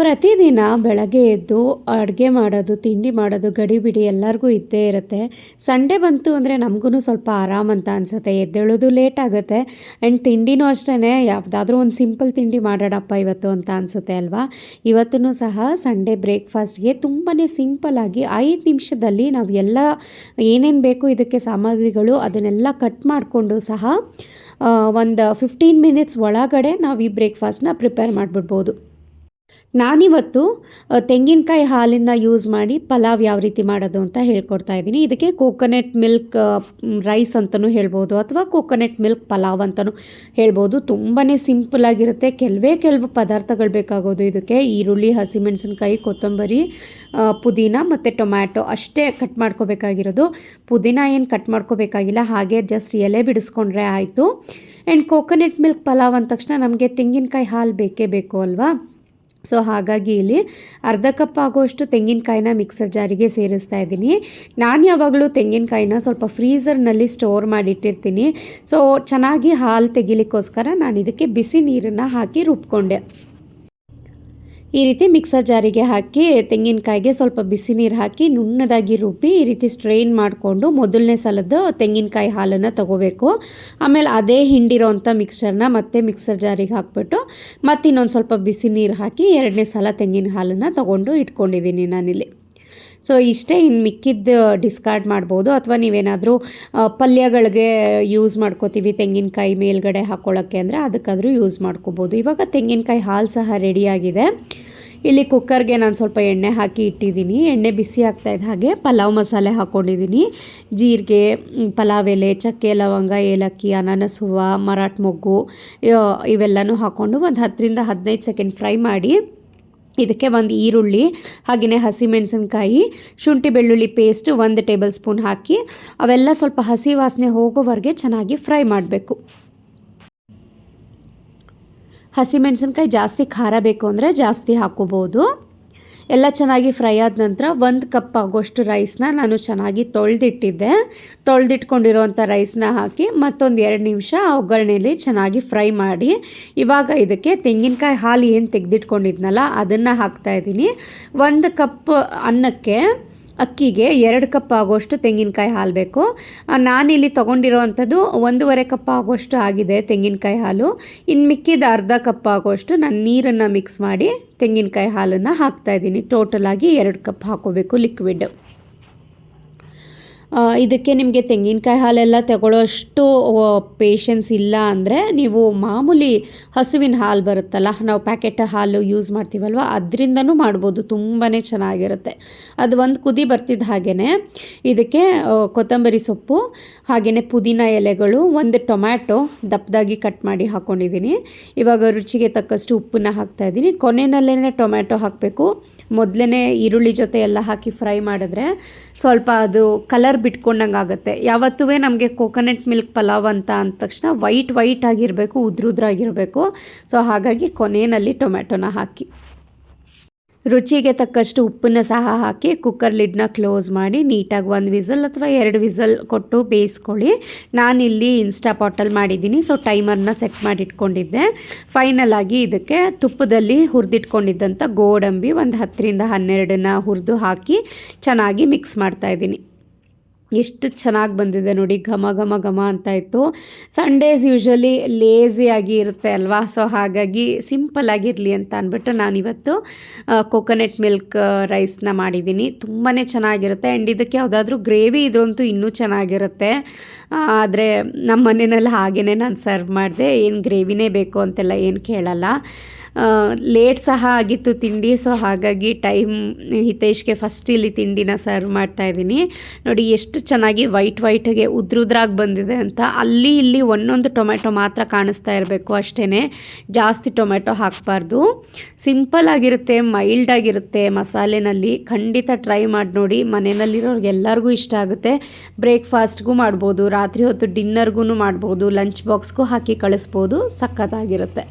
ಪ್ರತಿದಿನ ಬೆಳಗ್ಗೆ ಎದ್ದು ಅಡುಗೆ ಮಾಡೋದು, ತಿಂಡಿ ಮಾಡೋದು ಗಡಿಬಿಡಿ ಎಲ್ಲರಿಗೂ ಇದ್ದೇ ಇರುತ್ತೆ. ಸಂಡೇ ಬಂತು ಅಂದರೆ ನಮಗೂ ಸ್ವಲ್ಪ ಆರಾಮ್ ಅಂತ ಅನಿಸುತ್ತೆ. ಎದ್ದೇಳೋದು ಲೇಟ್ ಆಗುತ್ತೆ. ಆ್ಯಂಡ್ ತಿಂಡಿನೂ ಅಷ್ಟೇ ಯಾವುದಾದ್ರೂ ಒಂದು ಸಿಂಪಲ್ ತಿಂಡಿ ಮಾಡೋಣಪ್ಪ ಇವತ್ತು ಅಂತ ಅನಿಸುತ್ತೆ ಅಲ್ವಾ? ಇವತ್ತೂ ಸಹ ಸಂಡೇ ಬ್ರೇಕ್ಫಾಸ್ಟ್ಗೆ ತುಂಬಾ ಸಿಂಪಲಾಗಿ ಐದು ನಿಮಿಷದಲ್ಲಿ ನಾವು ಎಲ್ಲ ಏನೇನು ಬೇಕು ಇದಕ್ಕೆ ಸಾಮಗ್ರಿಗಳು ಅದನ್ನೆಲ್ಲ ಕಟ್ ಮಾಡಿಕೊಂಡು ಸಹ ಒಂದು ಫಿಫ್ಟೀನ್ ಮಿನಿಟ್ಸ್ ಒಳಗಡೆ ನಾವು ಈ ಬ್ರೇಕ್ಫಾಸ್ಟ್ನ ಪ್ರಿಪೇರ್ ಮಾಡಿಬಿಡ್ಬೋದು. ನಾನಿವತ್ತು ತೆಂಗಿನಕಾಯಿ ಹಾಲನ್ನು ಯೂಸ್ ಮಾಡಿ ಪಲಾವ್ ಯಾವ ರೀತಿ ಮಾಡೋದು ಅಂತ ಹೇಳ್ಕೊಡ್ತಾ ಇದ್ದೀನಿ. ಇದಕ್ಕೆ ಕೋಕೋನಟ್ ಮಿಲ್ಕ್ ರೈಸ್ ಅಂತಲೂ ಹೇಳ್ಬೋದು ಅಥವಾ ಕೋಕೋನಟ್ ಮಿಲ್ಕ್ ಪಲಾವ್ ಅಂತಲೂ ಹೇಳ್ಬೋದು. ತುಂಬಾ ಸಿಂಪಲಾಗಿರುತ್ತೆ ಕೆಲವೇ ಕೆಲವು ಪದಾರ್ಥಗಳು ಬೇಕಾಗೋದು ಇದಕ್ಕೆ. ಈರುಳ್ಳಿ, ಹಸಿಮೆಣಸಿನ್ಕಾಯಿ, ಕೊತ್ತಂಬರಿ ಪುದೀನ ಮತ್ತು ಟೊಮ್ಯಾಟೊ ಅಷ್ಟೇ ಕಟ್ ಮಾಡ್ಕೋಬೇಕಾಗಿರೋದು. ಪುದೀನ ಏನು ಕಟ್ ಮಾಡ್ಕೋಬೇಕಾಗಿಲ್ಲ. ಹಾಗೆ ಜಸ್ಟ್ ಎಲೆ ಬಿಡಿಸ್ಕೊಂಡ್ರೆ ಆಯಿತು. ಆ್ಯಂಡ್ ಕೋಕೋನಟ್ ಮಿಲ್ಕ್ ಪಲಾವ್ ಅಂದ ತಕ್ಷಣ ನಮಗೆ ತೆಂಗಿನಕಾಯಿ ಹಾಲು ಬೇಕೇ ಬೇಕು ಅಲ್ವಾ? ಸೊ ಹಾಗಾಗಿ ಇಲ್ಲಿ ಅರ್ಧ ಕಪ್ ಆಗೋಷ್ಟು ತೆಂಗಿನಕಾಯಿನ ಮಿಕ್ಸರ್ ಜಾರಿಗೆ ಸೇರಿಸ್ತಾ ಇದ್ದೀನಿ. ನಾನು ಯಾವಾಗಲೂ ತೆಂಗಿನಕಾಯಿನ ಸ್ವಲ್ಪ ಫ್ರೀಝರ್ನಲ್ಲಿ ಸ್ಟೋರ್ ಮಾಡಿಟ್ಟಿರ್ತೀನಿ. ಸೊ ಚೆನ್ನಾಗಿ ಹಾಲು ತೆಗಿಲಿಕ್ಕೋಸ್ಕರ ನಾನು ಇದಕ್ಕೆ ಬಿಸಿ ನೀರನ್ನು ಹಾಕಿ ರುಬ್ಕೊಂಡೆ. ಈ ರೀತಿ ಮಿಕ್ಸರ್ ಜಾರಿಗೆ ಹಾಕಿ, ತೆಂಗಿನಕಾಯಿಗೆ ಸ್ವಲ್ಪ ಬಿಸಿ ನೀರು ಹಾಕಿ, ನುಣ್ಣದಾಗಿ ರುಬ್ಬಿ ಈ ರೀತಿ ಸ್ಟ್ರೈನ್ ಮಾಡಿಕೊಂಡು ಮೊದಲನೇ ಸಲದ್ದು ತೆಂಗಿನಕಾಯಿ ಹಾಲನ್ನು ತಗೋಬೇಕು. ಆಮೇಲೆ ಅದೇ ಹಿಂಡಿರೋವಂಥ ಮಿಕ್ಸ್ಚರ್ನ ಮತ್ತೆ ಮಿಕ್ಸರ್ ಜಾರಿಗೆ ಹಾಕ್ಬಿಟ್ಟು ಮತ್ತಿನ್ನೊಂದು ಸ್ವಲ್ಪ ಬಿಸಿ ನೀರು ಹಾಕಿ ಎರಡನೇ ಸಲ ತೆಂಗಿನ ಹಾಲನ್ನು ತಗೊಂಡು ಇಟ್ಕೊಂಡಿದ್ದೀನಿ ನಾನಿಲ್ಲಿ. ಸೊ ಇಷ್ಟೇ ಇನ್ನು ಮಿಕ್ಕಿದ್ದು ಡಿಸ್ಕಾರ್ಡ್ ಮಾಡ್ಬೋದು. ಅಥವಾ ನೀವೇನಾದರೂ ಪಲ್ಯಗಳಿಗೆ ಯೂಸ್ ಮಾಡ್ಕೋತೀವಿ ತೆಂಗಿನಕಾಯಿ ಮೇಲ್ಗಡೆ ಹಾಕ್ಕೊಳ್ಳೋಕ್ಕೆ ಅಂದರೆ ಅದಕ್ಕಾದರೂ ಯೂಸ್ ಮಾಡ್ಕೋಬೋದು. ಇವಾಗ ತೆಂಗಿನಕಾಯಿ ಹಾಲು ಸಹ ರೆಡಿಯಾಗಿದೆ ಇಲ್ಲಿ ಕುಕ್ಕರ್ಗೆ ನಾನು ಸ್ವಲ್ಪ ಎಣ್ಣೆ ಹಾಕಿ ಇಟ್ಟಿದ್ದೀನಿ. ಎಣ್ಣೆ ಬಿಸಿ ಆಗ್ತಾಯಿದ್ದ ಹಾಗೆ ಪಲಾವ್ ಮಸಾಲೆ ಹಾಕ್ಕೊಂಡಿದ್ದೀನಿ ಜೀರಿಗೆ ಪಲಾವ್ ಎಲೆ, ಚಕ್ಕೆ, ಲವಂಗ, ಏಲಕ್ಕಿ, ಅನಾನಸ್, ಹೂವು, ಮರಾಠ ಮೊಗ್ಗು ಇವೆಲ್ಲನೂ ಹಾಕ್ಕೊಂಡು ಒಂದು ಹತ್ತರಿಂದ ಹದಿನೈದು ಸೆಕೆಂಡ್ ಫ್ರೈ ಮಾಡಿ ಇದಕ್ಕೆ ಒಂದು ಈರುಳ್ಳಿ ಹಾಗೆಯೇ ಹಸಿಮೆಣಸಿನ್ಕಾಯಿ, ಶುಂಠಿ ಬೆಳ್ಳುಳ್ಳಿ ಪೇಸ್ಟ್ ಒಂದು ಟೇಬಲ್ ಸ್ಪೂನ್ ಹಾಕಿ, ಅವೆಲ್ಲ ಸ್ವಲ್ಪ ಹಸಿ ವಾಸನೆ ಹೋಗೋವರೆಗೆ ಚೆನ್ನಾಗಿ ಫ್ರೈ ಮಾಡಬೇಕು. ಹಸಿಮೆಣಸಿನ್ಕಾಯಿ ಜಾಸ್ತಿ ಖಾರ ಬೇಕು ಅಂದರೆ ಜಾಸ್ತಿ ಹಾಕೋಬೋದು. ಎಲ್ಲ ಚೆನ್ನಾಗಿ ಫ್ರೈ ಆದ ನಂತರ ಒಂದು ಕಪ್ ಆಗೋಷ್ಟು ರೈಸ್ನ ನಾನು ಚೆನ್ನಾಗಿ ತೊಳೆದಿಟ್ಟಿದ್ದೆ. ತೊಳೆದಿಟ್ಕೊಂಡಿರೋವಂಥ ರೈಸ್ನ ಹಾಕಿ ಮತ್ತೊಂದು ಎರಡು ನಿಮಿಷ ಒಗ್ಗರಣೆಯಲ್ಲಿ ಚೆನ್ನಾಗಿ ಫ್ರೈ ಮಾಡಿ. ಇವಾಗ ಇದಕ್ಕೆ ತೆಂಗಿನಕಾಯಿ ಹಾಲು ಏನು ತೆಗೆದಿಟ್ಕೊಂಡಿದ್ನಲ್ಲ ಅದನ್ನು ಹಾಕ್ತಾಯಿದ್ದೀನಿ ಒಂದು ಕಪ್ ಅನ್ನಕ್ಕೆ ಅಕ್ಕಿಗೆ ಎರಡು ಕಪ್ ಆಗೋಷ್ಟು ತೆಂಗಿನಕಾಯಿ ಹಾಲು ಬೇಕು. ನಾನಿಲ್ಲಿ ತೊಗೊಂಡಿರೋವಂಥದ್ದು ಒಂದೂವರೆ ಕಪ್ ಆಗೋಷ್ಟು ಆಗಿದೆ ತೆಂಗಿನಕಾಯಿ ಹಾಲು. ಇನ್ನು ಮಿಕ್ಕಿದ ಅರ್ಧ ಕಪ್ ಆಗೋಷ್ಟು ನಾನು ನೀರನ್ನು ಮಿಕ್ಸ್ ಮಾಡಿ ತೆಂಗಿನಕಾಯಿ ಹಾಲನ್ನು ಹಾಕ್ತಾಯಿದ್ದೀನಿ ಟೋಟಲಾಗಿ ಎರಡು ಕಪ್ ಹಾಕೋಬೇಕು ಲಿಕ್ವಿಡ್ ಇದಕ್ಕೆ ನಿಮಗೆ ತೆಂಗಿನಕಾಯಿ ಹಾಲೆಲ್ಲ ತಗೊಳ್ಳೋಷ್ಟು ಪೇಷನ್ಸ್ ಇಲ್ಲ ಅಂದರೆ ನೀವು ಮಾಮೂಲಿ ಹಸುವಿನ ಹಾಲು ಬರುತ್ತಲ್ಲ, ನಾವು ಪ್ಯಾಕೆಟ್ ಹಾಲು ಯೂಸ್ ಮಾಡ್ತೀವಲ್ವ, ಅದರಿಂದನೂ ಮಾಡ್ಬೋದು ತುಂಬಾ ಚೆನ್ನಾಗಿರುತ್ತೆ. ಅದು ಒಂದು ಕುದಿ ಬರ್ತಿದ್ದ ಹಾಗೇ ಇದಕ್ಕೆ ಕೊತ್ತಂಬರಿ ಸೊಪ್ಪು ಹಾಗೆಯೇ ಪುದೀನ ಎಲೆಗಳು, ಒಂದು ಟೊಮ್ಯಾಟೊ ದಪ್ಪದಾಗಿ ಕಟ್ ಮಾಡಿ ಹಾಕ್ಕೊಂಡಿದ್ದೀನಿ ಇವಾಗ ರುಚಿಗೆ ತಕ್ಕಷ್ಟು ಉಪ್ಪನ್ನ ಹಾಕ್ತಾಯಿದ್ದೀನಿ ಕೊನೆಯಲ್ಲೇ ಟೊಮ್ಯಾಟೊ ಹಾಕಬೇಕು. ಮೊದಲೇ ಈರುಳ್ಳಿ ಜೊತೆ ಎಲ್ಲ ಹಾಕಿ ಫ್ರೈ ಮಾಡಿದ್ರೆ ಸ್ವಲ್ಪ ಅದು ಕಲರ್ ಬಿಟ್ಕೊಂಡಂಗೆ ಆಗುತ್ತೆ. ಯಾವತ್ತೂ ನಮಗೆ ಕೋಕೋನಟ್ ಮಿಲ್ಕ್ ಪಲಾವ್ ಅಂತ ಅಂದ ತಕ್ಷಣ ವೈಟ್ ವೈಟ್ ಆಗಿರಬೇಕು, ಉದ್ರುದ್ರಾಗಿರಬೇಕು. ಸೊ ಹಾಗಾಗಿ ಕೊನೆಯಲ್ಲಿ ಟೊಮೆಟೊನ ಹಾಕಿ. ರುಚಿಗೆ ತಕ್ಕಷ್ಟು ಉಪ್ಪನ್ನ ಸಹ ಹಾಕಿ ಕುಕ್ಕರ್ ಲಿಡ್ನ ಕ್ಲೋಸ್ ಮಾಡಿ, ನೀಟಾಗಿ ಒಂದು ವಿಸಲ್ ಅಥವಾ ಎರಡು ವಿಸಲ್ ಕೊಟ್ಟು ಬೇಯಿಸ್ಕೊಳ್ಳಿ. ನಾನಿಲ್ಲಿ ಇನ್ಸ್ಟಾ ಪಾಟಲ್ ಮಾಡಿದ್ದೀನಿ ಸೊ ಟೈಮರ್ನ ಸೆಟ್ ಮಾಡಿಟ್ಕೊಂಡಿದ್ದೆ. ಫೈನಲ್ ಆಗಿ ಇದಕ್ಕೆ ತುಪ್ಪದಲ್ಲಿ ಹುರಿದಿಟ್ಕೊಂಡಿದ್ದಂಥ ಗೋಡಂಬಿ ಒಂದು ಹತ್ತರಿಂದ ಹನ್ನೆರಡನ್ನ ಹುರಿದು ಹಾಕಿ ಚೆನ್ನಾಗಿ ಮಿಕ್ಸ್ ಮಾಡ್ತಾಯಿದ್ದೀನಿ ಎಷ್ಟು ಚೆನ್ನಾಗಿ ಬಂದಿದೆ ನೋಡಿ, ಘಮ ಘಮ ಘಮ ಅಂತ ಇತ್ತು. ಸಂಡೇಸ್ ಯೂಶ್ವಲಿ ಆಗಿ ಇರುತ್ತೆ ಅಲ್ವಾ? ಸೊ ಹಾಗಾಗಿ ಸಿಂಪಲ್ ಆಗಿರಲಿ ಅಂತ ಅಂದ್ಬಿಟ್ಟು ನಾನಿವತ್ತು ಕೋಕೋನಟ್ ಮಿಲ್ಕ್ ರೈಸ್ನ ಮಾಡಿದ್ದೀನಿ. ತುಂಬಾ ಚೆನ್ನಾಗಿರುತ್ತೆ. ಆ್ಯಂಡ್ ಇದಕ್ಕೆ ಯಾವುದಾದ್ರೂ ಗ್ರೇವಿ ಇದ್ರಂತೂ ಇನ್ನೂ ಚೆನ್ನಾಗಿರುತ್ತೆ. ಆದರೆ ನಮ್ಮ ಮನೆಯಲ್ಲಿ ಹಾಗೇ ನಾನು ಸರ್ವ್ ಮಾಡಿದೆ, ಏನು ಗ್ರೇವಿನೇ ಬೇಕು ಅಂತೆಲ್ಲ ಏನು ಕೇಳಲ್ಲ. ಲೇಟ್ ಸಹ ಆಗಿತ್ತು, ತಿಂಡಿ ಸೊ ಹಾಗಾಗಿ ಟೈಮ್ ಹಿತೇಶ್ಗೆ ಫಸ್ಟ್ ಇಲ್ಲಿ ತಿಂಡಿನ ಸರ್ವ್ ಮಾಡ್ತಾ ಇದ್ದೀನಿ. ನೋಡಿ, ಎಷ್ಟು ಚೆನ್ನಾಗಿ ವೈಟ್ ವೈಟ್ಗೆ ಉದ್ರುದ್ರಾಗಿ ಬಂದಿದೆ ಅಂತ. ಅಲ್ಲಿ ಇಲ್ಲಿ ಒಂದೊಂದು ಟೊಮೆಟೊ ಮಾತ್ರ ಕಾಣಿಸ್ತಾ ಇರಬೇಕು ಅಷ್ಟೇ ಜಾಸ್ತಿ ಟೊಮೆಟೊ ಹಾಕಬಾರ್ದು. ಸಿಂಪಲ್ ಆಗಿರುತ್ತೆ ಮೈಲ್ಡ್ ಆಗಿರುತ್ತೆ ಮಸಾಲೆನಲ್ಲಿ. ಖಂಡಿತ ಟ್ರೈ ಮಾಡಿ ನೋಡಿ. ಮನೆಯಲ್ಲಿರೋರ್ಗೆಲ್ಲರಿಗೂ ಇಷ್ಟ ಆಗುತ್ತೆ. ಬ್ರೇಕ್ಫಾಸ್ಟ್ಗೂ ಮಾಡ್ಬೋದು ರಾತ್ರಿ ಹೊತ್ತು ಡಿನ್ನರ್ಗೂ ಮಾಡ್ಬೋದು ಲಂಚ್ ಬಾಕ್ಸ್ಗೂ ಹಾಕಿ ಕಳಿಸ್ಬೋದು ಸಖತ್ತಾಗಿರುತ್ತೆ.